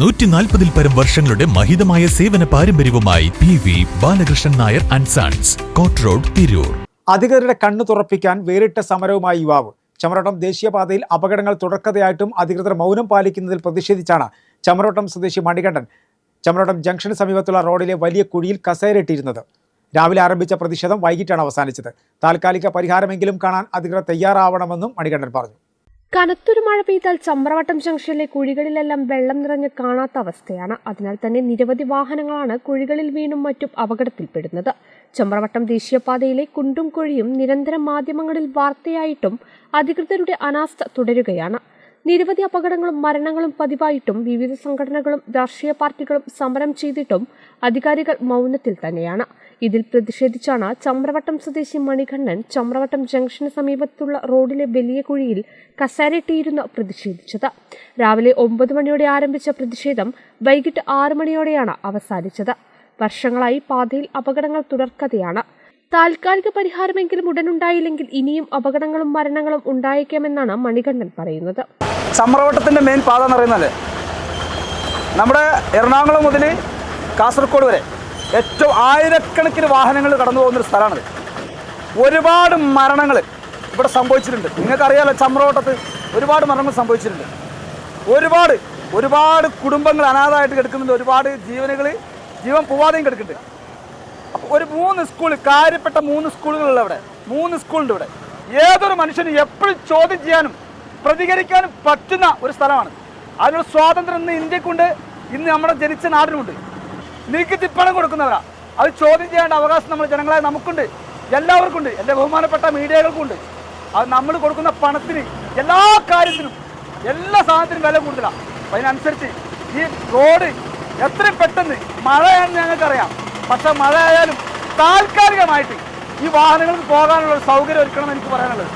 നൂറ്റി നാൽപ്പതിൽ പരം വർഷങ്ങളുടെ മഹിതമായ സേവന പാരമ്പര്യവുമായി P V Balakrishnan Nair and sons court road Tirur. അധികൃതരുടെ കണ്ണു തുറപ്പിക്കാൻ വേറിട്ട സമരവുമായി യുവാവ്. ചമരോട്ടം ദേശീയപാതയിൽ അപകടങ്ങൾ തുടർക്കഥയായിട്ടും അധികൃതർ മൗനം പാലിക്കുന്നതിൽ പ്രതിഷേധിച്ചാണ് ചമരോട്ടം സ്വദേശി മണികണ്ഠൻ ചമരോട്ടം ജംഗ്ഷന് സമീപത്തുള്ള റോഡിലെ വലിയ കുഴിയിൽ കസേരയിട്ടിരുന്നത്. രാവിലെ ആരംഭിച്ച പ്രതിഷേധം വൈകിട്ടാണ് അവസാനിച്ചത്. താൽക്കാലിക പരിഹാരമെങ്കിലും കാണാൻ അധികൃതർ തയ്യാറാവണമെന്നും മണികണ്ഠൻ പറഞ്ഞു. കനത്തൊരു മഴ പെയ്താൽ ചമ്രവട്ടം ജംഗ്ഷനിലെ കുഴികളിലെല്ലാം വെള്ളം നിറഞ്ഞ് കാണാത്ത അവസ്ഥയാണ്. അതിനാൽ തന്നെ നിരവധി വാഹനങ്ങളാണ് കുഴികളിൽ വീണും മറ്റും അപകടത്തിൽപ്പെടുന്നത്. ചമ്രവട്ടം ദേശീയപാതയിലെ കുണ്ടും കുഴിയും നിരന്തരം മാധ്യമങ്ങളിൽ വാർത്തയായിട്ടും അധികൃതരുടെ അനാസ്ഥ തുടരുകയാണ്. നിരവധി അപകടങ്ങളും മരണങ്ങളും പതിവായിട്ടും വിവിധ സംഘടനകളും രാഷ്ട്രീയ പാർട്ടികളും സമരം ചെയ്തിട്ടും അധികാരികൾ മൗനത്തിൽ തന്നെയാണ്. ഇതിൽ പ്രതിഷേധിച്ചാണ് ചമ്രവട്ടം സ്വദേശി മണികണ്ഠൻ ചമ്രവട്ടം ജംഗ്ഷന് സമീപത്തുള്ള റോഡിലെ വലിയ കുഴിയിൽ കസാരട്ടിയിരുന്ന് പ്രതിഷേധിച്ചത്. രാവിലെ ഒമ്പത് മണിയോടെ ആരംഭിച്ച പ്രതിഷേധം വൈകിട്ട് ആറു മണിയോടെയാണ് അവസാനിച്ചത്. വർഷങ്ങളായി പാതയിൽ അപകടങ്ങൾ തുടർക്കഥയാണ്. താൽക്കാലിക പരിഹാരമെങ്കിലും ഉടനുണ്ടായില്ലെങ്കിൽ ഇനിയും അപകടങ്ങളും മരണങ്ങളും ഉണ്ടായേക്കാമെന്നാണ് മണികണ്ഠൻ പറയുന്നത്. ചമ്രവട്ടത്തിന്റെ മെയിൻ പാത എന്ന് പറയുന്നത് നമ്മുടെ എറണാകുളം മുതൽ കാസർഗോഡ് വരെ ഏറ്റവും ആയിരക്കണക്കിന് വാഹനങ്ങൾ കടന്നു പോകുന്നൊരു സ്ഥലമാണിത് ഒരുപാട് മരണങ്ങൾ ഇവിടെ സംഭവിച്ചിട്ടുണ്ട്. നിങ്ങൾക്കറിയാലോ ചമ്രവട്ടത്ത് ഒരുപാട് മരണങ്ങൾ സംഭവിച്ചിട്ടുണ്ട്. ഒരുപാട് ഒരുപാട് കുടുംബങ്ങൾ അനാഥമായിട്ട് കിടക്കുന്നുണ്ട്. ഒരുപാട് ജീവനുകൾ ജീവൻ പോവാതെയും കിടക്കുന്നുണ്ട്. അപ്പോൾ ഒരു മൂന്ന് സ്കൂൾ കാര്യപ്പെട്ട മൂന്ന് സ്കൂളുകളുള്ള മൂന്ന് സ്കൂളുണ്ട് ഇവിടെ. ഏതൊരു മനുഷ്യനും എപ്പോഴും ചോദ്യം ചെയ്യാനും പ്രതികരിക്കാനും പറ്റുന്ന ഒരു സ്ഥലമാണ്. അതിനൊരു സ്വാതന്ത്ര്യം ഇന്ന് ഇന്ത്യക്കുണ്ട് ഇന്ന് നമ്മുടെ ജനിച്ച നാടിനുണ്ട് നികുതി പണം കൊടുക്കുന്നവരാ. അത് ചോദ്യം ചെയ്യേണ്ട അവകാശം നമ്മൾ ജനങ്ങളായ നമുക്കുണ്ട് എല്ലാവർക്കും ഉണ്ട് എന്റെ ബഹുമാനപ്പെട്ട മീഡിയകൾക്കും ഉണ്ട് അത് നമ്മൾ കൊടുക്കുന്ന പണത്തിന് എല്ലാ കാര്യത്തിനും എല്ലാ സാധനത്തിനും വില കൂടുതലാണ് അതിനനുസരിച്ച് ഈ റോഡ് എത്രയും പെട്ടെന്ന് മഴയാണെന്ന് ഞങ്ങൾക്കറിയാം. പക്ഷെ മഴ ആയാലും താൽക്കാലികമായിട്ട് ഈ വാഹനങ്ങൾക്ക് പോകാനുള്ള സൗകര്യം ഒരുക്കണം എനിക്ക് പറയാനുള്ളത്.